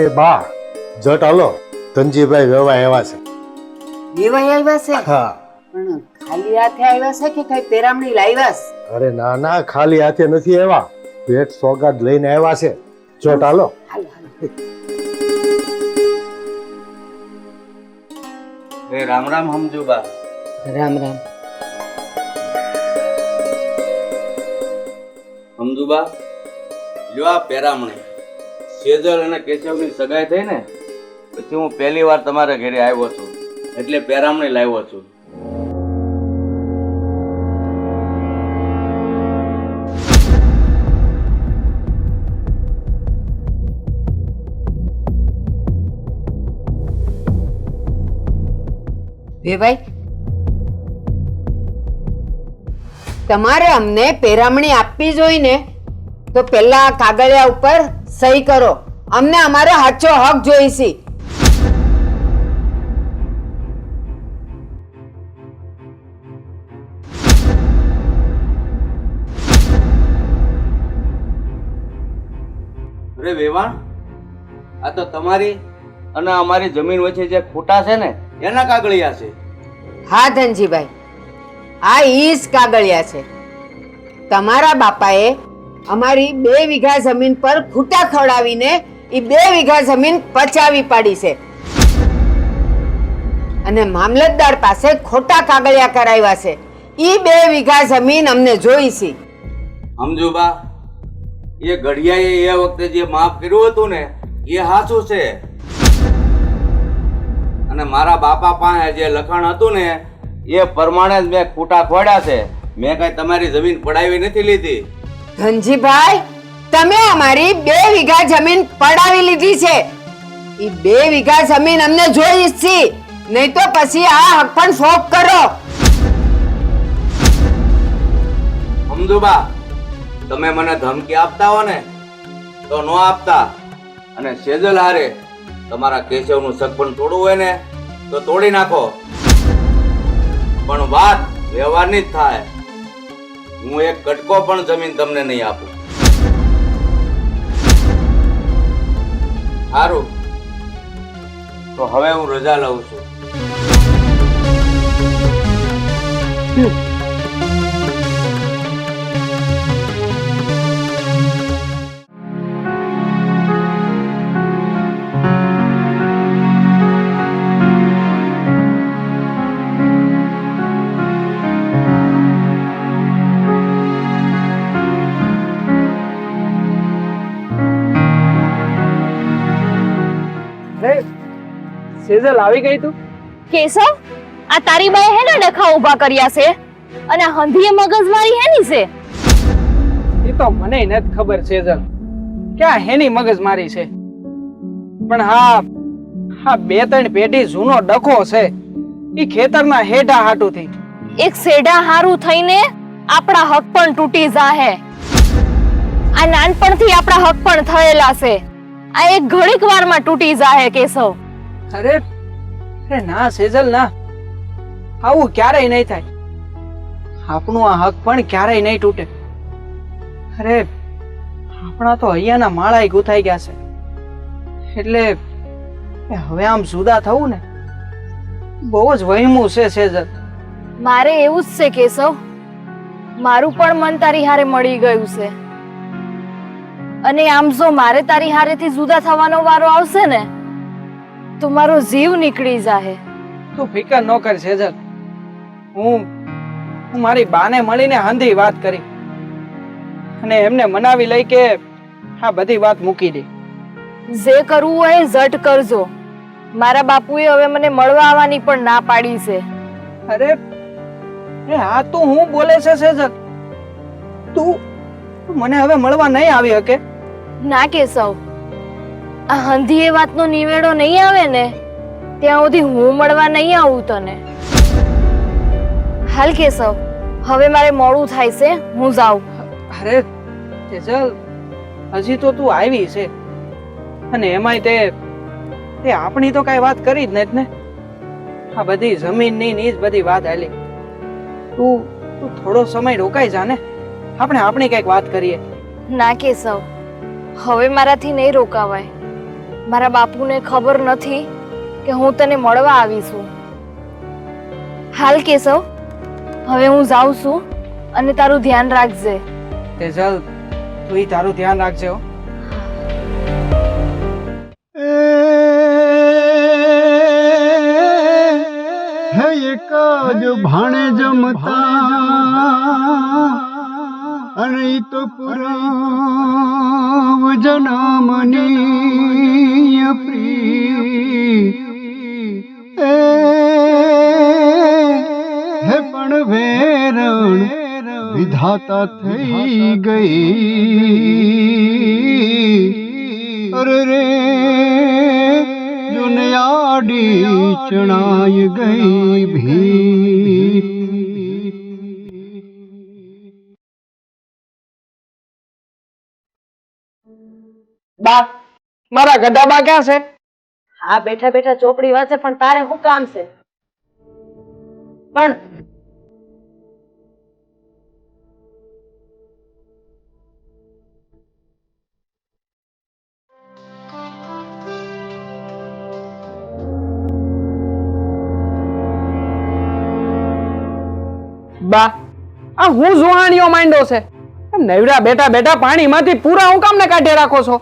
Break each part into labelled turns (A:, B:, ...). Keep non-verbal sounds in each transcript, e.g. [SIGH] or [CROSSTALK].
A: એ બા જટ હાલો. ધનજીભાઈ વેવા આવ્યા છે.
B: દેવાઈ આવ્યા છે?
A: હા.
B: પણ ખાલી હાથે આવ્યા છે કે કઈ પેરામણી લાવ્યા છે?
A: અરે ના ના ખાલી હાથે નથી આવ્યા. ભેટ સોગાદ લઈને આવ્યા છે. જટ હાલો.
C: એ રામ રામ સમજુબા
B: રામ રામ.
C: સમજુબા લ્યો આ પેરામણી. સેજલ અને કેશવની સગાઈ થઈ ને, પછી હું પહેલી વાર તમારા ઘરે આવ્યો છું. એટલે પેરામણી લાવ્યો છું.
B: ભાઈ. તમારે અમને પેરામણી આપવી જોઈને તો પેલા કાગળિયા ઉપર સહી કરો. અમને અમારો સાચો હક જોઈશી.
C: અરે વેવાણ આ તો તમારી અને અમારી જમીન વચ્ચે જે ખોટા છે ને એના કાગળિયા છે.
B: હા ધનજીભાઈ આ ઈસ કાગળિયા છે. તમારા બાપાએ અમારી બે વીઘા જમીન પર ખૂટા ખવડાવીને એ બે વીઘા જમીન પચાવી પાડી છે. અને મામલતદાર પાસે ખોટા કાગળિયા કરાવ્યા છે. એ બે વીઘા જમીન અમને જોઈશી
C: સમજુબા, એ ઘડિયાએ એ વખતે જે માફ કર્યું હતું ને, એ સાચું છે. અને મારા બાપા પાસે જે લખાણ હતું ને, એ પ્રમાણે જ મેં ખૂટા ખોડ્યા છે. મેં કઈ તમારી જમીન પડાવી નથી લીધી.
B: ધનજીભાઈ તમે અમારી બે વીઘા જમીન પડાવી લીધી છે. એ બે વીઘા જમીન અમને જોઈ જ નહીં તો પછી આ હક પણ સોંપ કરો.
C: સમજુબા તમે મને ધમકી આપતા હો ને તો ન આપતા. અને સેજલ હારે તમારા કેશવનું સગપણ તોડવું હોય ને, તો તોડી નાખો. પણ વાત વ્યવહારની જ થાય. હું એક કટકો પણ જમીન તમને નહીં આપું. સારું તો હવે હું રજા લઉં છું.
D: આવી ગઈ તું?
E: કેશવ આ તારી બાએ હે ને ડખા ઊભા કર્યા છે? અને હંધીએ મગજમારી હેની છે?
D: એ તો મને નથી ખબર સેઝલ ક્યાં હેની મગજ મારી છે? પણ હા હા બે ત્રણ પેઢી જૂનો ડખો છે. ઈ ખેતરના હેડા હાટું થઈ
E: એક સેડા હારું થઈને આપણા હક પણ તૂટી જાહે. આ નાનપણથી આપણા હક પણ થયેલા છે. આ એક ઘડીક વારમાં તૂટી જાહે કેશવ.
D: અરે અરે ના, સેજલ, ના. આવું ક્યારેય નહીં થાય. આપણું આ હક પણ ક્યારેય નહીં તૂટે. અરે, આપણા તો અહીંયાના માળા ગુથાઈ ગયા છે. એટલે હવે આમ જુદા થવું ને? બહુ જ વહેમું છે, સેજલ.
E: મારે એવું જ છે, કેશવ. મારું પણ મન તારી હારે મળી ગયું છે. અને આમ જો મારે તારી હારેથી જુદા થવાનો વારો આવશે ને તો મારો જીવ નીકળી જાહે.
D: તું ફિકર ન કર સેજલ. હું હું મારી બાને મળીને હાંધી વાત કરી. અને એમને મનાવી લઈ કે આ બધી વાત મૂકી દે.
E: જે કરવું હોય એ ઝટ કરજો. મારા બાપુએ હવે મને મળવા આવવાની પણ ના પાડી છે.
D: અરે એ આ તું હું બોલે છે સેજલ. તું તું મને હવે મળવા નહીં આવી શકે.
E: ના કેશવ આ હંધી એ વાતનો નિવેડો નહીં આવે ને ત્યાં સુધી હું મળવા નહીં આવું તને. હાલ કેશવ હવે મારે મોડું થાય છે હું જાઉં.
D: અરે સેજલ હજી તો તું આવી છે. અને એમાંય તે તે આપણી તો કાંઈ વાત કરી જ નથી ને. આ બધી જમીનની ની જ બધી વાત હાલી. તું તું થોડો સમય રોકાઈ જા ને. આપણે આપણી કંઈક વાત કરીએ.
E: ના કેશવ હવે મારાથી નહીં રોકાવાય. મારા બાપુને ખબર નથી કે હું તને મળવા આવી છું. હાલ કેશવ હવે હું જાઉં છું અને તારું ધ્યાન રાખજે.
F: તેજલ તું તારું ધ્યાન રાખજે હો.
G: હે એક જ ભાણે જમતા અને ઈ તો પુરાવ જનમની પ્રી એ હે પણ વેરણ વિધાતા થઈ ગઈ. અરે રે દુનિયાડી ચણાઈ ગઈ ભી
F: બા મારા ગધા બા ક્યાં છે?
H: હા બેઠા બેઠા ચોપડી વાંચે પણ તારે શું કામ છે? પણ
F: બા આ હું જુહાણીઓ માંડ્યો છે? નવરા બેટા બેટા પાણીમાંથી પૂરા હું કામને કાઢે રાખો છો?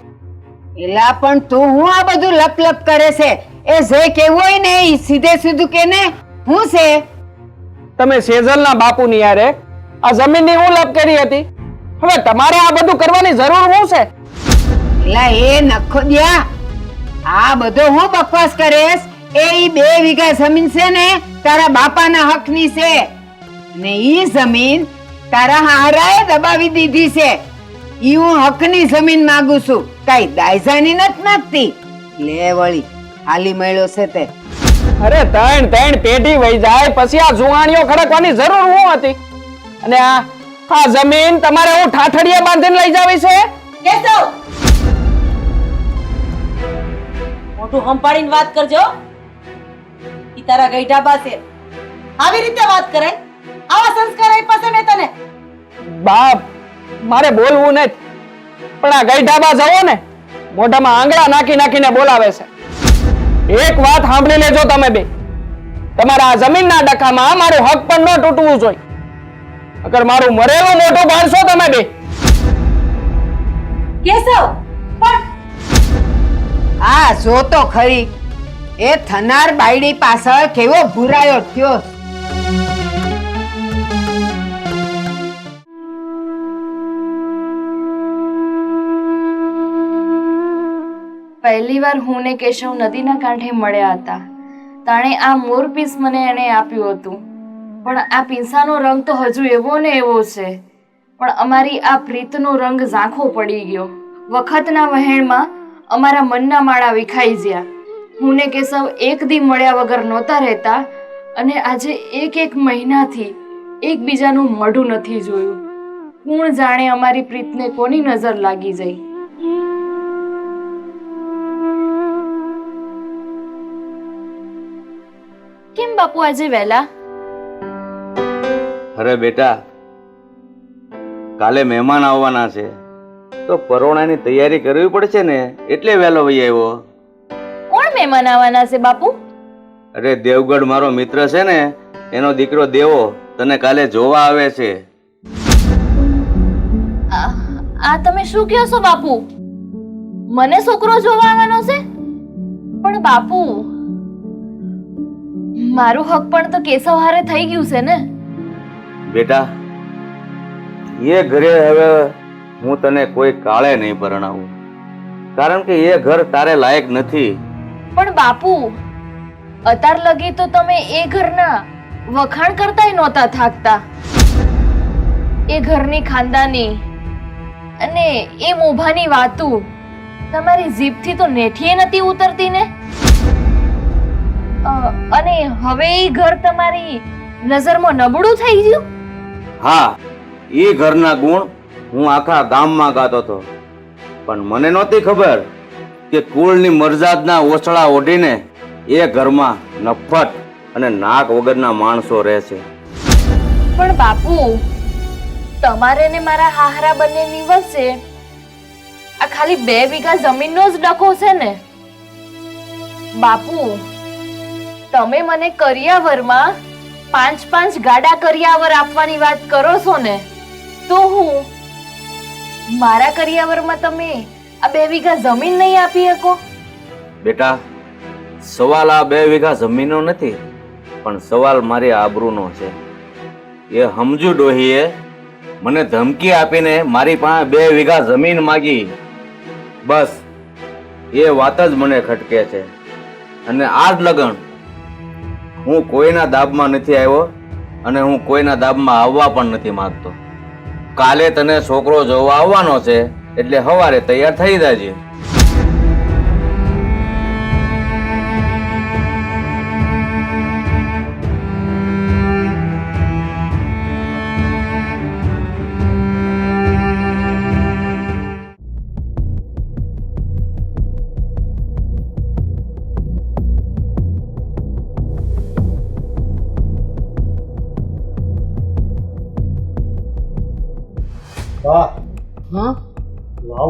B: એલા પણ તું હું આ બધું લપ લપ કરે છે? એ જે કેવું હોય ને એ સીધે સીધું કે ને. હું છે?
F: તમે સેજલના બાપુની યારે આ જમીનની હું લપ કરી હતી? હવે તમારે આ બધું કરવાની જરૂર શું છે?
B: એલા એ નખો દિયા આ બધો હું બકવાસ કરેશ? એ ઈ બે વીઘા જમીન છે ને તારા બાપાના હકની છે. ને ઈ જમીન તારા હારાએ દબાવી દીધી છે. ઈ હું હકની જમીન માંગુ છું. કઈ દાયજાની નથી નાખતી. લે વળી હાલી મળ્યો છે તે.
F: અરે ત્રણ ત્રણ પેઢી વહી જાય પછી આ જુવાણીઓ ખડકવાની જરૂર હું હતી? અને આ આ જમીન તમારે હું ઠાઠડીએ બાંધીને લઈ જાવી છે?
H: કેશવ! મોટું હંપાડીને વાત કરજો. ઈ તારા ગઈઢા પાસે. આવી રીતે વાત કરે. આવા સંસ્કાર આપ્યા છે મેં તને.
F: બાપ મારે બોલવું નથી. પણ આ ગઈ ઢાબા જવો ને મોઢામાં આંગળા નાખી નાખીને બોલાવે છે. એક વાત સાંભળી લેજો તમે બે. તમારા આ જમીનના ડખામાં મારું હક પણ ન તૂટવું જોઈએ. અગર મારું મરેલું મોઢું બાળશો તમે બે.
H: કેશવ પણ
B: આ જો તો ખરી. એ થનાર બાયડી પાછળ કેવો ભૂરાયો થયો.
E: પહેલી વાર હું ને કેશવ નદીના કાંઠે મળ્યા હતા. તાણે આ મોર પીસ મને એણે આપ્યું હતું. પણ આ પીંસાનો રંગ તો હજુ એવો ને એવો છે. પણ અમારી આ પ્રીતનો રંગ ઝાંખો પડી ગયો. વખતના વહેણમાં અમારા મનના માળા વિખાઈ ગયા હું ને કેશવ એક દી મળ્યા વગર નહોતા રહેતા અને આજે એક એક મહિનાથી એકબીજાનું મોઢું નથી જોયું. કોણ જાણે અમારી પ્રીતને કોની નજર લાગી જઈ. બાપુ આજે વહેલા?
C: અરે બેટા કાલે મહેમાન આવવાના છે તો પરોણાની તૈયારી કરવી પડશે ને એટલે વહેલો વહી આવ્યો.
E: કોણ મહેમાન આવવાના છે બાપુ?
C: અરે દેવગઢ મારો મિત્ર છે ને એનો દીકરો દેવો તને કાલે જોવા આવે છે.
E: આ આ તમે શું કહો છો બાપુ? મને છોકરો જોવા આવવાનો છે? પણ બાપુ મારું હક પણ તો કેશવ હારે થઈ ગયું છે ને?
C: બેટા એ ઘરે હવે હું તને કોઈ કાળે નહીં પરણાવું. કારણ કે એ ઘર તારે લાયક નથી.
E: પણ બાપુ અતાર લગી તો તમે એ ઘરના વખાણ કરતાય નહોતા થાકતા. એ ઘરની ખાનદાની અને એ મોભાની વાતું તમારી જીભથી તો નેઠીએ નથી ઉતરતી ને? અને હવે એ ઘર તમારી નજરમાં નબળું થઈ ગયું?
C: હા એ ઘરના ગુણ હું આખા ગામમાં ગાતો હતો. પણ મને નહોતી ખબર કે કુળની મરજાદના ઓછળા ઓઢીને એ ઘરમાં નફટ અને નાક વગરના માણસો રહે છે.
E: પણ બાપુ તમારે ને મારા હાહરા બંનેની વચ્ચે આ ખાલી બે વીઘા જમીનનો જ ડકો છે ને? બાપુ તમે મને કરિયાવરમાં પાંચ પાંચ ગાડા કરિયાવર આપવાની વાત કરો છો ને, તો હું મારા કરિયાવરમાં તમે આ બે વીઘા જમીન નહીં આપી શકો?
C: બેટા, સવાલ આ બે વીઘા જમીનનો નથી, પણ સવાલ મારી આબરૂનો છે. એ સમજુ ડોહીએ, મને ધમકી આપીને મારી પાસે બે વીઘા જમીન માગી. બસ, એ વાત જ મને ખટકે છે. અને આ જ લગન હું કોઈના દાબમાં નથી આવ્યો અને હું કોઈના દાબમાં આવવા પણ નથી માગતો. કાલે તને છોકરો જોવા આવવાનો છે એટલે સવારે તૈયાર થઈ જાજે.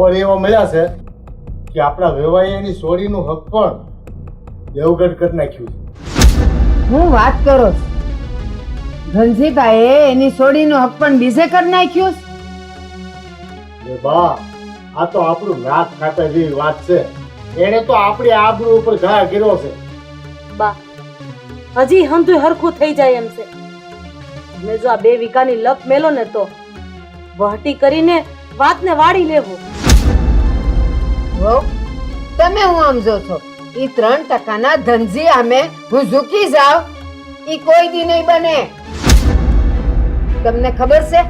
A: વાવડ એવા મળ્યા છે કે આપણા વેવાયાની સોડીનું હક પણ દેવગઢ કરી નાખ્યું છે.
B: હું વાત કરો છો? ધનજીભાઈએ એની સોડીનો હક પણ બીજે કરી નાખ્યું છે?
A: બા આ તો આપણું નાક ખાતા જેવી વાત છે. એને તો આપણી આબરૂ ઉપર ઘા કર્યો છે.
I: બા હજી હંધુય હરખું થઈ જાય એમ છે. મેં જો આ બે વીઘાની લપ મેલો ને તો વહટી કરીને વાતને વાળી લેવું.
B: વહુ, તમે હું સમજો છો? એ ત્રણ ટકાના ધનજી આમે હું ઝૂકી જાવ. એ કોઈ દી નહીં બને. તમને ખબર છે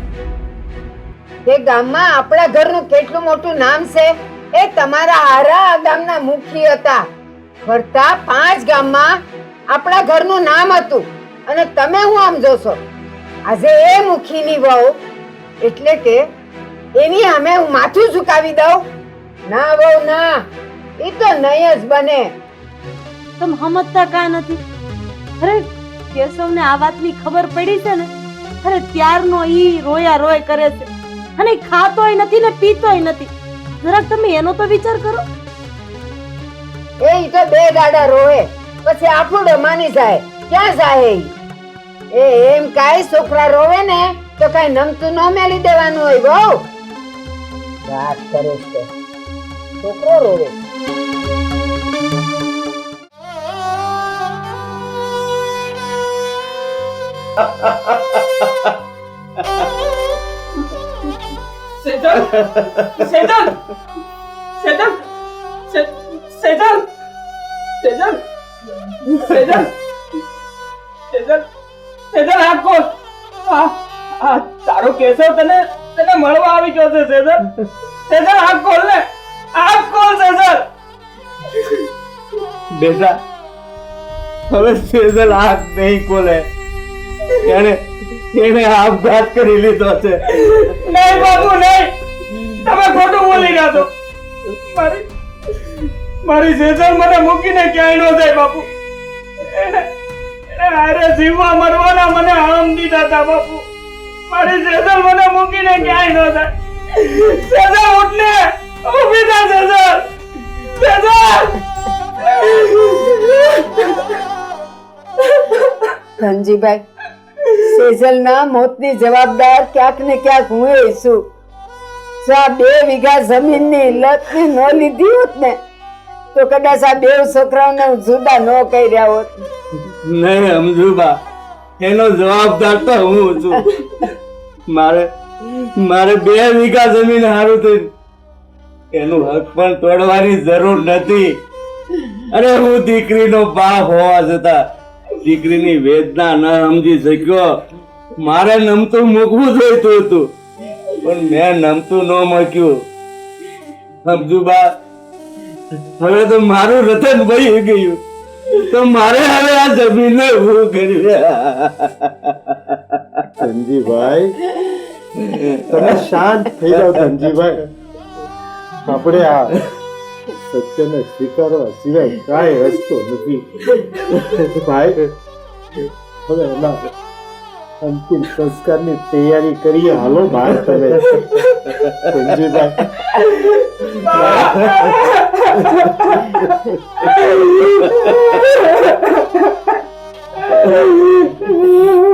B: કે ગામમાં આપણા ઘરનું કેટલું મોટું નામ છે? એ તમારા હારા આ ગામના મુખી હતા. ફરતા પાંચ ગામમાં આપણા ઘરનું નામ હતું. અને તમે હું સમજો છો? આજે એ મુખીની વહુ એટલે કે એની સામે હું માથું ઝુકાવી દઉં. ના બહુ ના. એ તો નહીં જ બને.
I: તમે સમજતા કા નથી? અરે કેશવને આ વાતની ખબર પડી છે ને? અરે ત્યારનો ઈ રોયા રોય કરે છે. અને ખાતોય નથી ને પીતોય નથી. જરાક તમે એનો તો વિચાર કરો.
B: એ ઈ તો બે દાડા રોવે. પછી આપણું માની જાય. ક્યાં જાય ઈ? એ એમ કાંઈ છોકરા રોવે ને તો કાંઈ નમતું ન મેલી દેવાનું હોય બહુ વાત કરે છે. છોકરો રોવે
D: તારો કેશવ તને તને મળવા આવી ગયો છે સેજલ સેજલ આ કોણ ને આ કોણ સેજલ
C: બેટા હવે સેઝલ હાથ નહીં ખોલે. એને એને આપઘાત કરી લીધો છે.
D: નહીં બાપુ નહીં. તમે ખોટું બોલી રહ્યા છો. મારી મારી સેજલ મને મૂકીને ક્યાંય ન જાય બાપુ. હારે જીવવા મરવાના મને આમ દીધા હતા બાપુ. મારી સેજલ મને મૂકીને ક્યાંય ન જાય. સેજલ ઉઠને.
B: ધનજીભાઈ સેજલના મોતની જવાબદાર ક્યાંક ને ક્યાંક હું ય છું. જો આ બે વીઘા જમીનની લતની ન લીધી હોત ને તો કદાચ આ બે છોકરાઓને જુદા ન રહ્યા હોત.
C: નહીં સમજુબા એનો જવાબદાર તો હું છું. મારે મારે બે વીઘા જમીન હારું થઈ એનું હક પણ તોડવાની જરૂર નથી. અરે હું દીકરીનો બાપ હોવા છતાં દીકરીની વેદના ન સમજી શક્યો. મારે નમતું મૂકવું જોઈતું હતું, પણ મેં નમતું ન મૂક્યું. સમજુબા હવે તો મારું રતન ભાઈ ગયું. તો મારે હવે આ જમીન ઊભું કર્યું.
A: ધનજીભાઈ, તમે શાંત થઈ જાઓ ધનજીભાઈ. આપણે આ સત્યને સ્વીકારવા સિવાય કાંઈ રસ્તો નથી. ભાઈ હવે એના અંતિમ સંસ્કારની તૈયારી કરીએ. હાલો બહાર તમે. ધનજીભાઈ [LAUGHS] [LAUGHS]